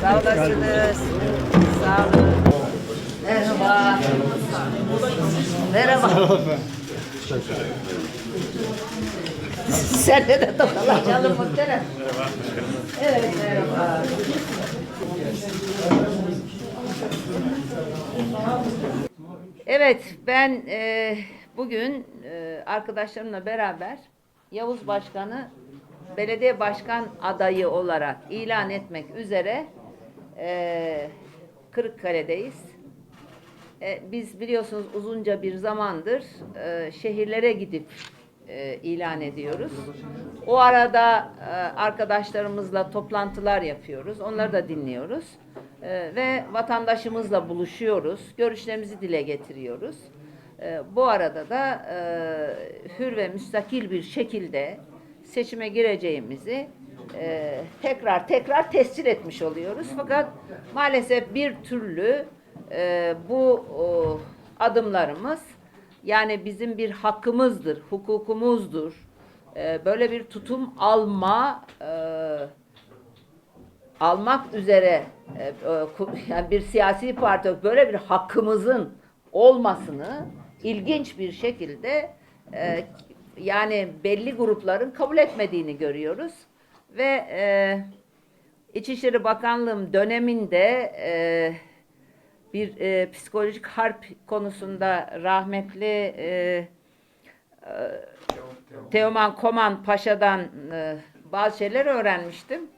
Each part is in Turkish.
Sağ olasınız. Sağ olun. Merhaba. Merhaba. Sen de de tokalaşalım muhterem. Evet merhaba. Evet ben e, bugün e, arkadaşlarımla beraber Yavuz Başkanı belediye başkan adayı olarak ilan etmek üzere e, Kırıkkale'deyiz. E, biz biliyorsunuz uzunca bir zamandır e, şehirlere gidip e, ilan ediyoruz. O arada e, arkadaşlarımızla toplantılar yapıyoruz. Onları da dinliyoruz. E, ve vatandaşımızla buluşuyoruz. Görüşlerimizi dile getiriyoruz. E, bu arada da e, hür ve müstakil bir şekilde seçime gireceğimizi e, tekrar tekrar tescil etmiş oluyoruz. Fakat maalesef bir türlü e, bu o, adımlarımız yani bizim bir hakkımızdır, hukukumuzdur. E, böyle bir tutum alma e, almak üzere e, e, yani bir siyasi parti böyle bir hakkımızın olmasını ilginç bir şekilde e, yani belli grupların kabul etmediğini görüyoruz ve e, İçişleri Bakanlığım döneminde e, bir e, psikolojik harp konusunda rahmetli e, Teoman Koman Paşa'dan e, bazı şeyler öğrenmiştim.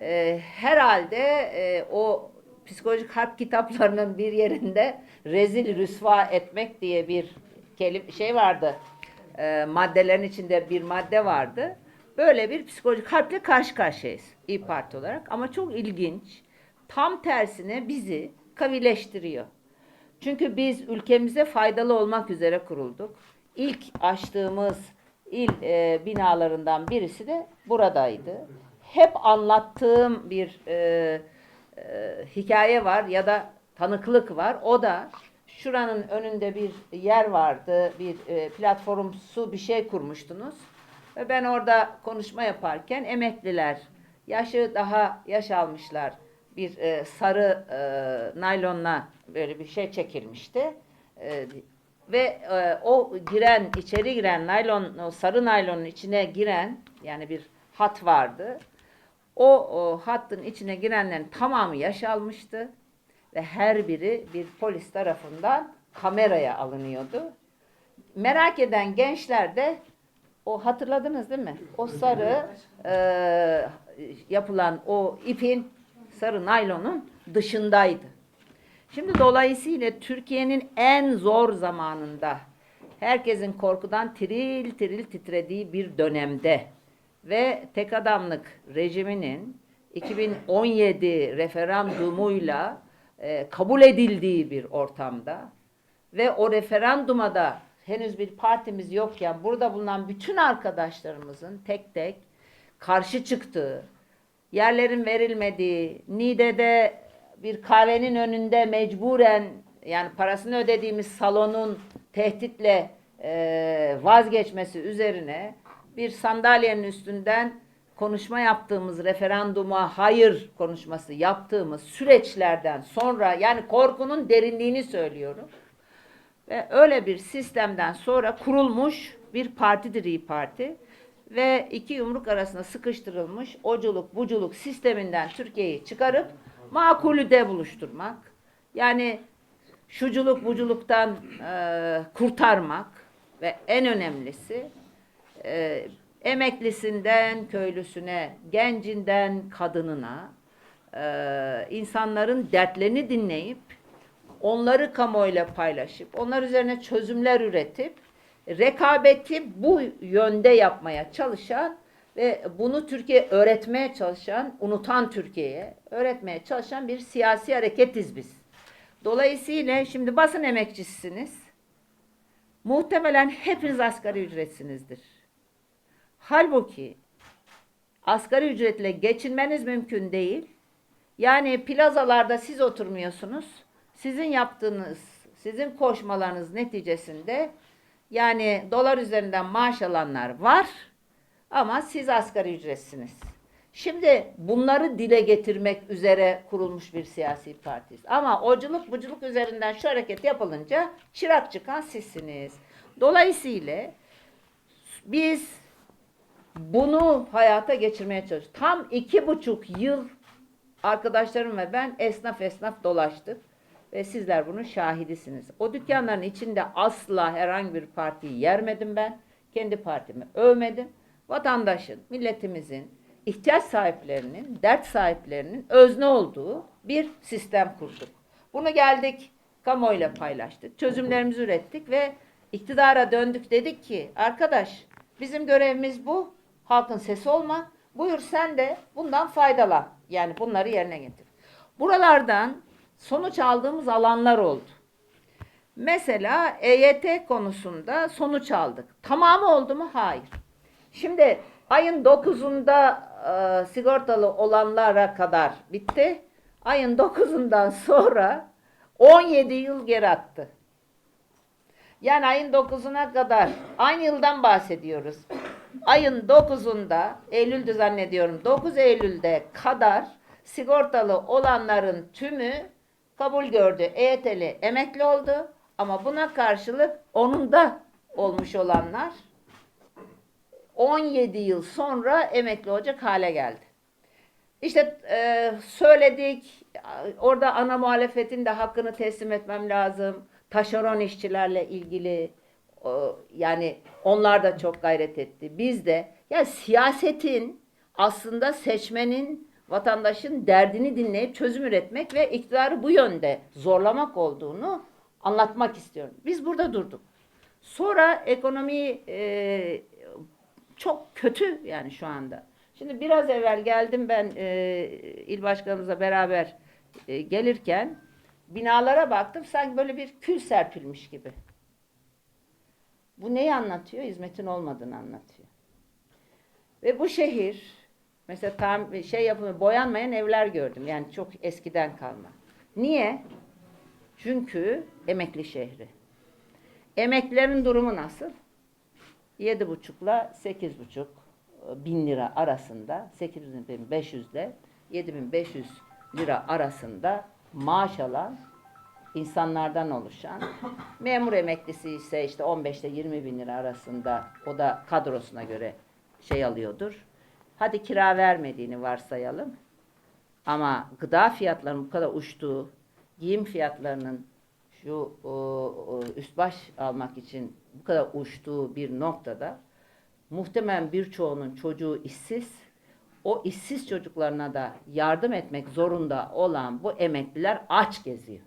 E, herhalde e, o psikolojik harp kitaplarının bir yerinde rezil rüsva etmek diye bir kelim şey vardı. E, maddelerin içinde bir madde vardı. Böyle bir psikolojik harple karşı karşıyayız İYİ Parti olarak. Ama çok ilginç. Tam tersine bizi kavileştiriyor. Çünkü biz ülkemize faydalı olmak üzere kurulduk. İlk açtığımız il e, binalarından birisi de buradaydı. Hep anlattığım bir e, e, hikaye var ya da tanıklık var. O da şuranın önünde bir yer vardı, bir e, platformsu bir şey kurmuştunuz. Ve ben orada konuşma yaparken emekliler, yaşı daha yaş almışlar bir e, sarı e, naylonla böyle bir şey çekilmişti. E, ve e, o giren, içeri giren naylon, o sarı naylonun içine giren yani bir hat vardı. O, o hattın içine girenlerin tamamı yaş almıştı ve her biri bir polis tarafından kameraya alınıyordu. Merak eden gençler de o hatırladınız değil mi? O sarı e, yapılan o ipin sarı naylonun dışındaydı. Şimdi dolayısıyla Türkiye'nin en zor zamanında herkesin korkudan tiril tiril titrediği bir dönemde ve tek adamlık rejiminin 2017 referandumuyla e, kabul edildiği bir ortamda ve o referanduma da henüz bir partimiz yokken burada bulunan bütün arkadaşlarımızın tek tek karşı çıktığı, yerlerin verilmediği, Niğde'de bir kahvenin önünde mecburen yani parasını ödediğimiz salonun tehditle e, vazgeçmesi üzerine bir sandalyenin üstünden konuşma yaptığımız referanduma hayır konuşması yaptığımız süreçlerden sonra yani korkunun derinliğini söylüyorum. Ve öyle bir sistemden sonra kurulmuş bir partidir İYİ Parti. Ve iki yumruk arasında sıkıştırılmış oculuk buculuk sisteminden Türkiye'yi çıkarıp makulü de buluşturmak. Yani şuculuk buculuktan e, kurtarmak ve en önemlisi e, emeklisinden köylüsüne, gencinden kadınına e, insanların dertlerini dinleyip onları kamuoyuyla paylaşıp onlar üzerine çözümler üretip rekabeti bu yönde yapmaya çalışan ve bunu Türkiye öğretmeye çalışan, unutan Türkiye'ye öğretmeye çalışan bir siyasi hareketiz biz. Dolayısıyla şimdi basın emekçisiniz. Muhtemelen hepiniz asgari ücretsinizdir. Halbuki asgari ücretle geçinmeniz mümkün değil. Yani plazalarda siz oturmuyorsunuz. Sizin yaptığınız, sizin koşmalarınız neticesinde yani dolar üzerinden maaş alanlar var ama siz asgari ücretsiniz. Şimdi bunları dile getirmek üzere kurulmuş bir siyasi partiyiz. Ama oculuk buculuk üzerinden şu hareket yapılınca çırak çıkan sizsiniz. Dolayısıyla biz bunu hayata geçirmeye çalıştık. Tam iki buçuk yıl arkadaşlarım ve ben esnaf esnaf dolaştık. Ve sizler bunun şahidisiniz. O dükkanların içinde asla herhangi bir partiyi yermedim ben. Kendi partimi övmedim. Vatandaşın, milletimizin, ihtiyaç sahiplerinin, dert sahiplerinin özne olduğu bir sistem kurduk. Bunu geldik, kamuoyuyla paylaştık, çözümlerimizi ürettik ve iktidara döndük dedik ki arkadaş bizim görevimiz bu, halkın sesi olmak. Buyur sen de bundan faydalan. Yani bunları yerine getir. Buralardan sonuç aldığımız alanlar oldu. Mesela EYT konusunda sonuç aldık. Tamamı oldu mu? Hayır. Şimdi ayın 9'unda e, sigortalı olanlara kadar bitti. Ayın 9'undan sonra 17 yıl geri attı. Yani ayın 9'una kadar aynı yıldan bahsediyoruz. Ayın 9'unda Eylül'dü zannediyorum. 9 Eylül'de kadar sigortalı olanların tümü kabul gördü. EYT'li emekli oldu. Ama buna karşılık onun da olmuş olanlar 17 yıl sonra emekli olacak hale geldi. İşte e, söyledik, orada ana muhalefetin de hakkını teslim etmem lazım. Taşeron işçilerle ilgili yani onlar da çok gayret etti. Biz de ya siyasetin aslında seçmenin, vatandaşın derdini dinleyip çözüm üretmek ve iktidarı bu yönde zorlamak olduğunu anlatmak istiyorum. Biz burada durduk. Sonra ekonomi e, çok kötü yani şu anda. Şimdi biraz evvel geldim ben e, il başkanımızla beraber e, gelirken binalara baktım sanki böyle bir kül serpilmiş gibi. Bu neyi anlatıyor? Hizmetin olmadığını anlatıyor. Ve bu şehir mesela tam şey yapımı boyanmayan evler gördüm. Yani çok eskiden kalma. Niye? Çünkü emekli şehri. Emeklilerin durumu nasıl? Yedi buçukla sekiz buçuk bin lira arasında 8500 ile 7500 lira arasında maaş alan insanlardan oluşan memur emeklisi ise işte 15 ile 20 bin lira arasında o da kadrosuna göre şey alıyordur. Hadi kira vermediğini varsayalım. Ama gıda fiyatlarının bu kadar uçtuğu, giyim fiyatlarının şu üst baş almak için bu kadar uçtuğu bir noktada muhtemelen birçoğunun çocuğu işsiz. O işsiz çocuklarına da yardım etmek zorunda olan bu emekliler aç geziyor.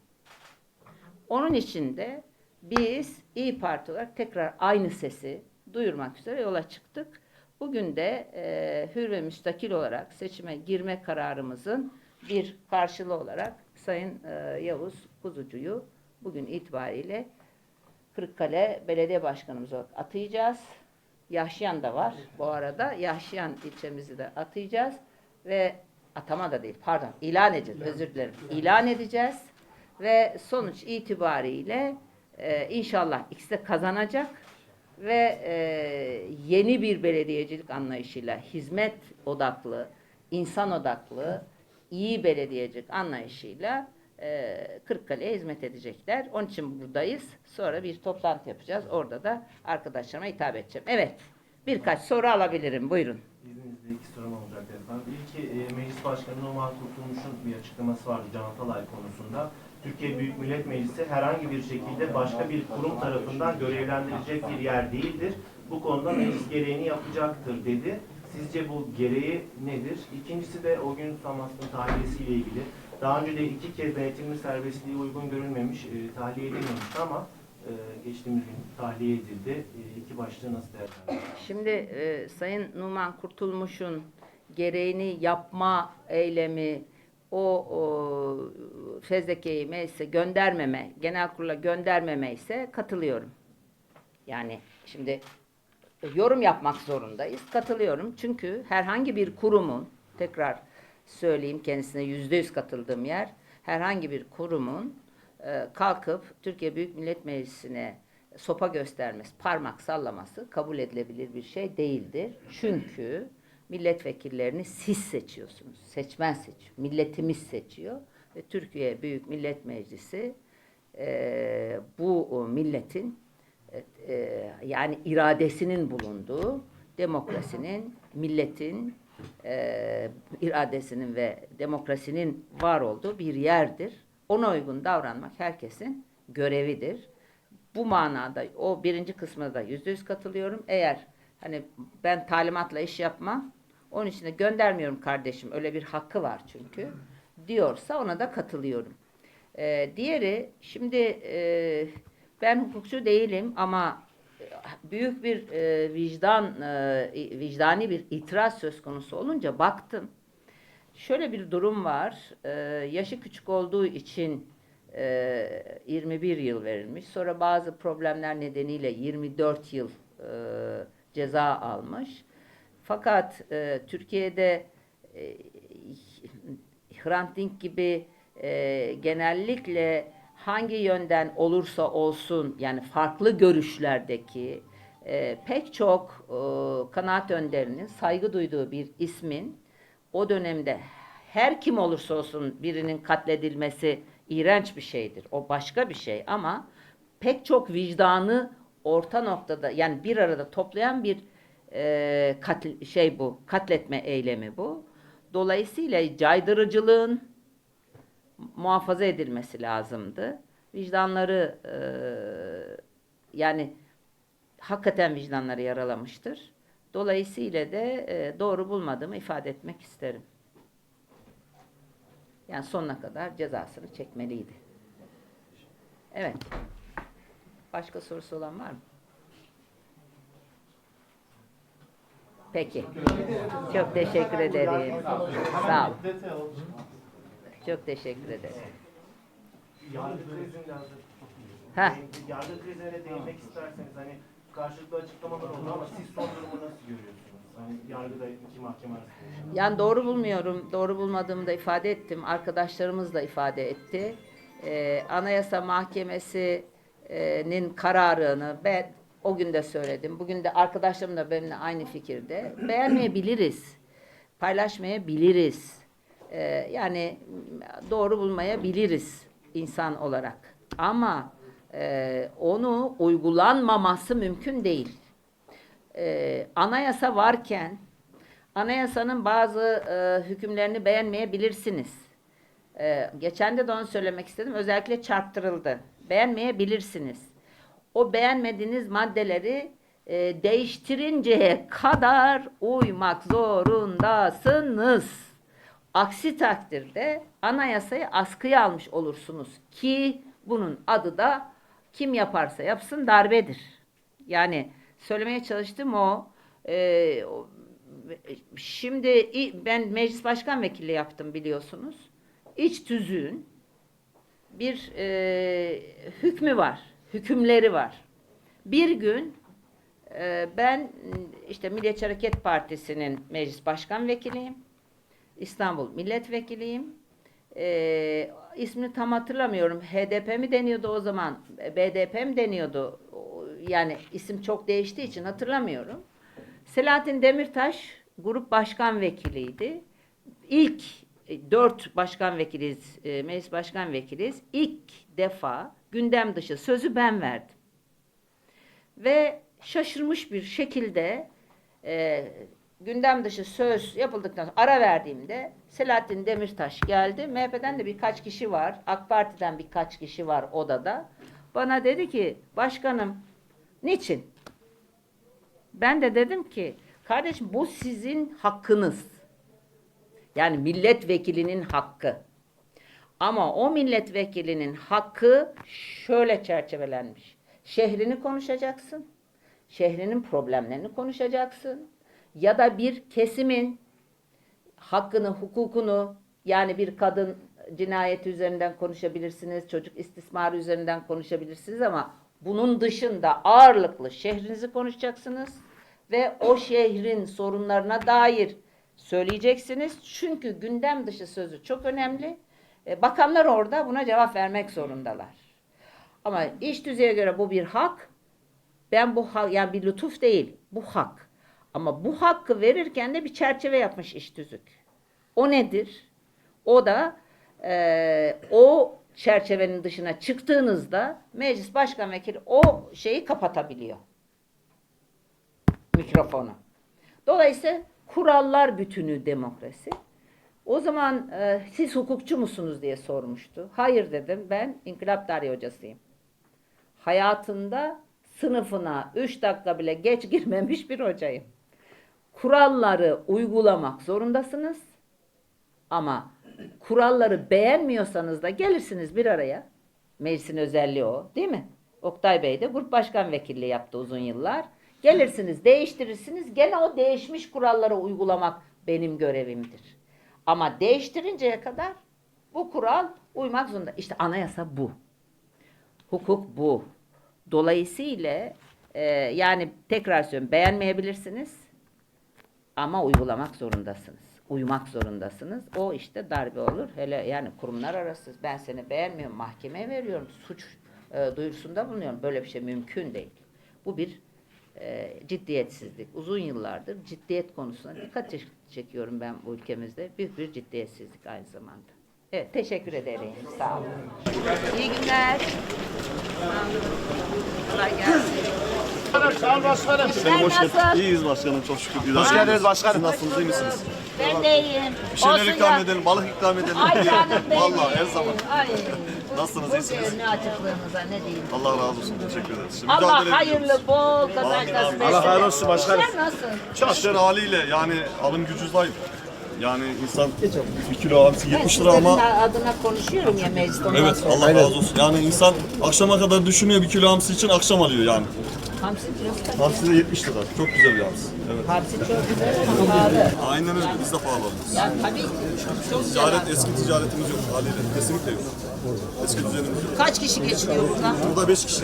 Onun için de biz İyi Parti olarak tekrar aynı sesi duyurmak üzere yola çıktık. Bugün de e, hür ve müstakil olarak seçime girme kararımızın bir karşılığı olarak Sayın e, Yavuz Kuzucu'yu bugün itibariyle Kırıkkale Belediye Başkanımız olarak atayacağız. Yahşiyan da var bu arada. Yahşiyan ilçemizi de atayacağız ve atama da değil pardon ilan edeceğiz özür dilerim. İlan edeceğiz ve sonuç itibariyle e, inşallah ikisi de kazanacak ve e, yeni bir belediyecilik anlayışıyla hizmet odaklı, insan odaklı, iyi belediyecilik anlayışıyla e, Kırıkkale'ye hizmet edecekler. Onun için buradayız. Sonra bir toplantı yapacağız. Orada da arkadaşlarıma hitap edeceğim. Evet. Birkaç soru alabilirim. Buyurun. İzninizle iki sorum olacak efendim. İlki e, Meclis Başkanı Numan Kurtulmuş'un bir açıklaması vardı Can Atalay konusunda. Türkiye Büyük Millet Meclisi herhangi bir şekilde başka bir kurum tarafından görevlendirilecek bir yer değildir. Bu konuda meclis gereğini yapacaktır dedi. Sizce bu gereği nedir? İkincisi de o gün Samas'ın tahliyesiyle ilgili. Daha önce de iki kez denetimli serbestliği uygun görülmemiş, e, tahliye edilmemişti ama e, geçtiğimiz gün tahliye edildi. E, iki başlığı nasıl değerlendiriyorsunuz? Şimdi e, Sayın Numan Kurtulmuş'un gereğini yapma eylemi o, o fezlekeyi meclise göndermeme, genel kurula göndermeme ise katılıyorum. Yani şimdi yorum yapmak zorundayız. Katılıyorum. Çünkü herhangi bir kurumun, tekrar söyleyeyim kendisine yüzde yüz katıldığım yer, herhangi bir kurumun e, kalkıp Türkiye Büyük Millet Meclisi'ne sopa göstermesi, parmak sallaması kabul edilebilir bir şey değildir. Çünkü milletvekillerini siz seçiyorsunuz. Seçmen seçiyor. Milletimiz seçiyor. Ve Türkiye Büyük Millet Meclisi e, bu milletin e, e, yani iradesinin bulunduğu demokrasinin, milletin e, iradesinin ve demokrasinin var olduğu bir yerdir. Ona uygun davranmak herkesin görevidir. Bu manada o birinci kısmına da yüzde yüz katılıyorum. Eğer hani ben talimatla iş yapmam, onun için de göndermiyorum kardeşim öyle bir hakkı var çünkü diyorsa ona da katılıyorum. Ee, diğeri şimdi e, ben hukukçu değilim ama e, büyük bir e, vicdan e, vicdani bir itiraz söz konusu olunca baktım. Şöyle bir durum var. E, yaşı küçük olduğu için e, 21 yıl verilmiş. Sonra bazı problemler nedeniyle 24 yıl e, ceza almış. Fakat e, Türkiye'de e, Hrant Dink gibi e, genellikle hangi yönden olursa olsun yani farklı görüşlerdeki e, pek çok e, kanaat önderinin saygı duyduğu bir ismin o dönemde her kim olursa olsun birinin katledilmesi iğrenç bir şeydir. O başka bir şey ama pek çok vicdanı orta noktada yani bir arada toplayan bir e, katil, şey bu katletme eylemi bu. Dolayısıyla caydırıcılığın muhafaza edilmesi lazımdı. Vicdanları e, yani hakikaten vicdanları yaralamıştır. Dolayısıyla da e, doğru bulmadığımı ifade etmek isterim. Yani sonuna kadar cezasını çekmeliydi. Evet. Başka sorusu olan var mı? Peki. Çok teşekkür ederim. Sağ ol. Çok teşekkür ederim. Yargı krizinden Heh. yargı krizine değinmek isterseniz hani karşılıklı açıklamalar oldu ama siz son durumu nasıl görüyorsunuz? Hani yargıda iki mahkeme arasında. Yani doğru bulmuyorum. Doğru bulmadığımı da ifade ettim. Arkadaşlarımız da ifade etti. Ee, Anayasa Mahkemesi'nin kararını ben o gün de söyledim. Bugün de arkadaşlarım da benimle aynı fikirde. Beğenmeyebiliriz. Paylaşmayabiliriz. Ee, yani doğru bulmayabiliriz insan olarak. Ama e, onu uygulanmaması mümkün değil. Ee, anayasa varken Anayasanın bazı e, hükümlerini beğenmeyebilirsiniz. E, geçen de de onu söylemek istedim. Özellikle çarptırıldı. Beğenmeyebilirsiniz. O beğenmediğiniz maddeleri e, değiştirinceye kadar uymak zorundasınız. Aksi takdirde anayasayı askıya almış olursunuz ki bunun adı da kim yaparsa yapsın darbedir. Yani söylemeye çalıştığım o, e, Şimdi ben meclis başkan vekili yaptım biliyorsunuz. İç tüzüğün bir e, hükmü var, hükümleri var. Bir gün e, ben işte Milliyetçi Hareket Partisi'nin meclis başkan vekiliyim. İstanbul milletvekiliyim. E, ismini tam hatırlamıyorum. HDP mi deniyordu o zaman? BDP mi deniyordu? Yani isim çok değiştiği için hatırlamıyorum. Selahattin Demirtaş grup başkan vekiliydi. İlk e, dört başkan vekiliz, e, meclis başkan vekiliz. İlk defa gündem dışı sözü ben verdim. Ve şaşırmış bir şekilde e, gündem dışı söz yapıldıktan sonra ara verdiğimde Selahattin Demirtaş geldi. MHP'den de birkaç kişi var. AK Parti'den birkaç kişi var odada. Bana dedi ki başkanım niçin? Ben de dedim ki kardeşim bu sizin hakkınız. Yani milletvekilinin hakkı. Ama o milletvekilinin hakkı şöyle çerçevelenmiş. Şehrini konuşacaksın. Şehrinin problemlerini konuşacaksın. Ya da bir kesimin hakkını, hukukunu yani bir kadın cinayeti üzerinden konuşabilirsiniz, çocuk istismarı üzerinden konuşabilirsiniz ama bunun dışında ağırlıklı şehrinizi konuşacaksınız ve o şehrin sorunlarına dair söyleyeceksiniz. Çünkü gündem dışı sözü çok önemli. E, Bakanlar orada buna cevap vermek zorundalar. Ama iş düzeye göre bu bir hak. Ben bu hak yani bir lütuf değil, bu hak. Ama bu hakkı verirken de bir çerçeve yapmış iş tüzük. O nedir? O da eee, o çerçevenin dışına çıktığınızda meclis başkan vekili o şeyi kapatabiliyor. Mikrofonu. Dolayısıyla kurallar bütünü demokrasi. O zaman e, siz hukukçu musunuz diye sormuştu. Hayır dedim ben inkılap tarihi hocasıyım. Hayatında sınıfına 3 dakika bile geç girmemiş bir hocayım. Kuralları uygulamak zorundasınız. Ama kuralları beğenmiyorsanız da gelirsiniz bir araya. Meclisin özelliği o değil mi? Oktay Bey de grup başkan vekilliği yaptı uzun yıllar. Gelirsiniz değiştirirsiniz. Gene o değişmiş kuralları uygulamak benim görevimdir. Ama değiştirinceye kadar bu kural uymak zorunda. İşte anayasa bu. Hukuk bu. Dolayısıyla e, yani tekrar söylüyorum beğenmeyebilirsiniz ama uygulamak zorundasınız. Uyumak zorundasınız. O işte darbe olur. Hele yani kurumlar arası ben seni beğenmiyorum mahkemeye veriyorum. Suç e, duyurusunda bulunuyorum. Böyle bir şey mümkün değil. Bu bir e, ciddiyetsizlik. Uzun yıllardır ciddiyet konusuna dikkat çek- çekiyorum ben bu ülkemizde. Büyük bir ciddiyetsizlik aynı zamanda. Evet teşekkür ederim. Sağ olun. İyi günler. Kolay gelsin. Sağ ol başkanım. İyiyiz başkanım çok şükür. Hoş geldiniz başkanım. Siz nasılsınız iyi misiniz? Ben de iyiyim. Bir şeyler Olsun ikram ya. edelim, balık ikram edelim. Ay canım benim. Vallahi her zaman. Ay. Nasılsınız, iyisiniz? ne açıklığınıza ne diyeyim. Allah razı olsun. Teşekkür ederiz. Şimdi Allah hayırlı bol kazanç nasip etsin. Allah hayırlı olsun başkanım. İşler nasıl? İşler haliyle yani alım gücü zayıf. Yani insan bir kilo abisi 70 lira ama Sizlerin adına konuşuyorum ya mecliste. ondan Evet sonra. Allah razı olsun. Yani insan akşama kadar düşünüyor bir kilo hamsi için akşam alıyor yani. Hamsi kilosu? Hamsi de 70 lira. Çok güzel bir hamsi. Evet. Hamsi çok güzel ama pahalı. Aynen öyle. Biz de pahalı alıyoruz. Ya tabii. Çok güzel. Ticaret, eski ticaretimiz yok haliyle. Kesinlikle yok. Eski düzenimiz yok. Kaç kişi geçiniyor buradan? Burada 5 kişi.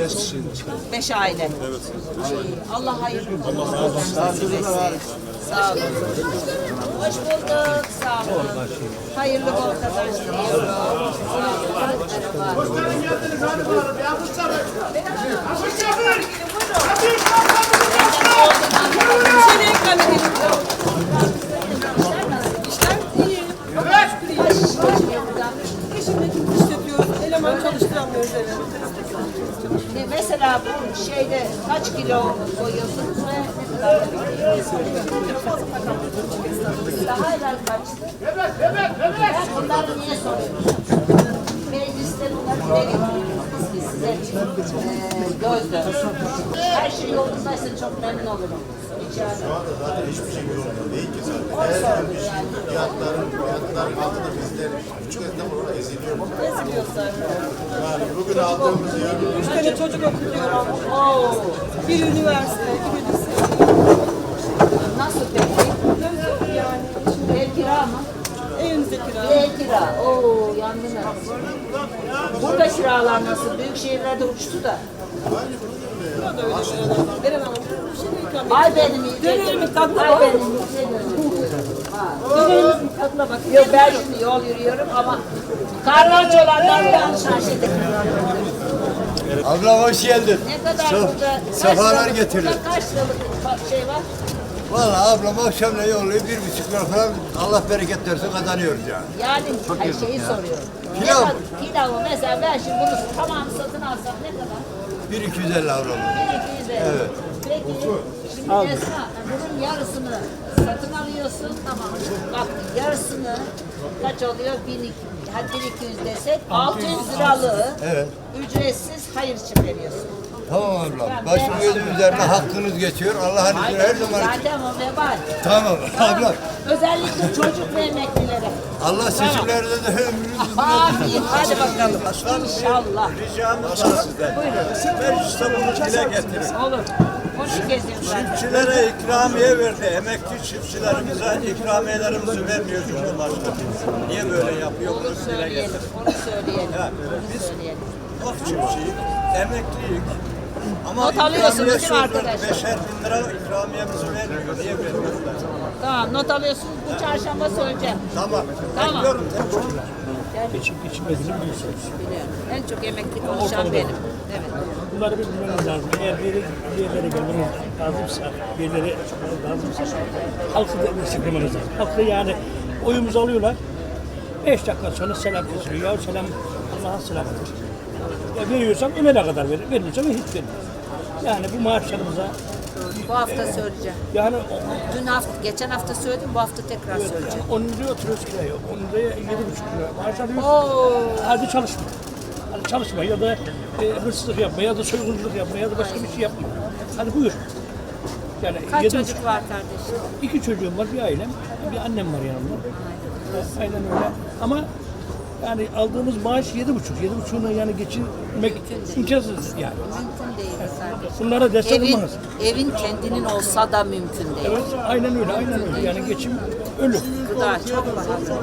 Beş aile. Evet. Ay, Allah hayırlı etsin. Sağ olun. Hoş bulduk. Sağ olun. Hayırlı bol kazanç diliyorum. Sağ olun. Merhaba. Şöyle ekran edelim. İşler iyi. Eşimle Mesela bu şeyde kaç kilo koyuyorsunuz ve Daha evvel kaçtı? Evet, evet, evet. Bunları niye soruyorum? Mecliste bunları dile getiriyorsunuz ki size eee göz dönsün. Her şey yolundaysa çok memnun olurum. İçeride. Şu anda zaten hiçbir şey yolunda değil ki zaten. Her bir şey fiyatların, fiyatların altında bizler küçük esnaf olarak eziliyoruz. Eziliyoruz zaten. Yani bugün aldığımız yarın Üç tane çocuk okutuyorum. Oo, Bir üniversite, bir lise. nasıl peki? Yani Ev kira mı? Evimizde kira. Ev kira. Oo, yandınız. Burada kiralar nasıl? Büyük şehirlerde uçtu da. Burada öyle şeyler. Bir şey ikram. Ay benim iyi. Dönerimin tadına Ay bak. benim iyi. Ha. Dönerimin tadına bak. Yok ben şimdi yol yürüyorum ama karlancolardan yanlış aşırı. Abla hoş geldin. Ne kadar Sef- burada sefalar getirdin. Kaç liralık şey var? Valla ablam akşamla yollayıp bir buçuk lira falan Allah bereket versin kazanıyoruz yani. Yani hayır, şeyi soruyorum. Ne Pilav. kadar- Pilavı mesela ben şimdi bunu tamam satın alsam ne kadar? Bir iki yüz elli ablam. 1250. Evet. Peki şimdi Esma bunun yarısını satın alıyorsun tamam. Bak yarısını kaç oluyor? 1200, hadi 1200 desek 600 liralığı Evet. ücretsiz hayır için veriyorsun. Tamam ablam. Başım gözüm üzerine hakkınız geçiyor. Allah'ın izniyle her zaman. Zaten o vebal. Tamam ablam. Özellikle çocuk ve emeklilere. Allah seçimlerde de ömrünüzü Amin. Hadi bakalım. İnşallah. Ricamız var sizden. Mecliste bunu dile getirin. Olur. Hoş geziyorum ben. Çiftçilere ikramiye verdi. Emekli çiftçilerimize ikramiyelerimizi vermiyor Cumhurbaşkanı. Niye böyle yapıyor? Onu Bunu dile söyleyelim. getirin. Onu söyleyelim. Ya, Onu biz- söyleyelim. Of çiftçiyik, emekliyik. Ama Not alıyorsunuz değil mi arkadaşlar? Beşer bin lira ikramiyemizi vermiyor. Niye vermiyor? Tamam not alıyorsunuz. Bu çarşamba söyleyeceğim. Tamam. Tamam. Bekliyorum. Geçip geçmediğini biliyorsunuz. Biliyorum. En çok emekli konuşan benim. Evet. Bunları bir bilmemiz lazım. Eğer bir yere, bir yerlere gelmeniz lazımsa, bir yerlere lazımsa halkı da desteklemeniz lazım. Halkı yani oyumuzu alıyorlar. Beş dakika sonra selam kesiyor. Ya selam, Allah'ın selamıdır. Ya veriyorsan ömene kadar verir. Vermiyorsan hiç vermez. Yani bu maaşlarımıza Bu hafta söyleyeceğim. yani Dün hafta, geçen hafta söyledim. Bu hafta tekrar söyleyeceğim. 10 liraya oturuyoruz kiraya. 10 liraya 7,5 lira maaş alıyoruz. Oo. Hadi çalışma. Hadi çalışma ya da e, hırsızlık yapma ya da soygunculuk yapma ya da başka bir şey yapma. Hadi buyur. Yani Kaç yedi çocuk var kardeşim? İki çocuğum var, bir ailem, bir annem var yanımda. Aynen öyle. Ama yani aldığımız maaş yedi buçuk. Yedi buçuğuna yani geçinmek imkansız yani. Mümkün değil sadece. Bunlara destek Evin, olmanız. evin kendinin olsa da mümkün değil. Evet, aynen öyle, aynen öyle. Yani geçim ölüm. Gıda çok pahalı.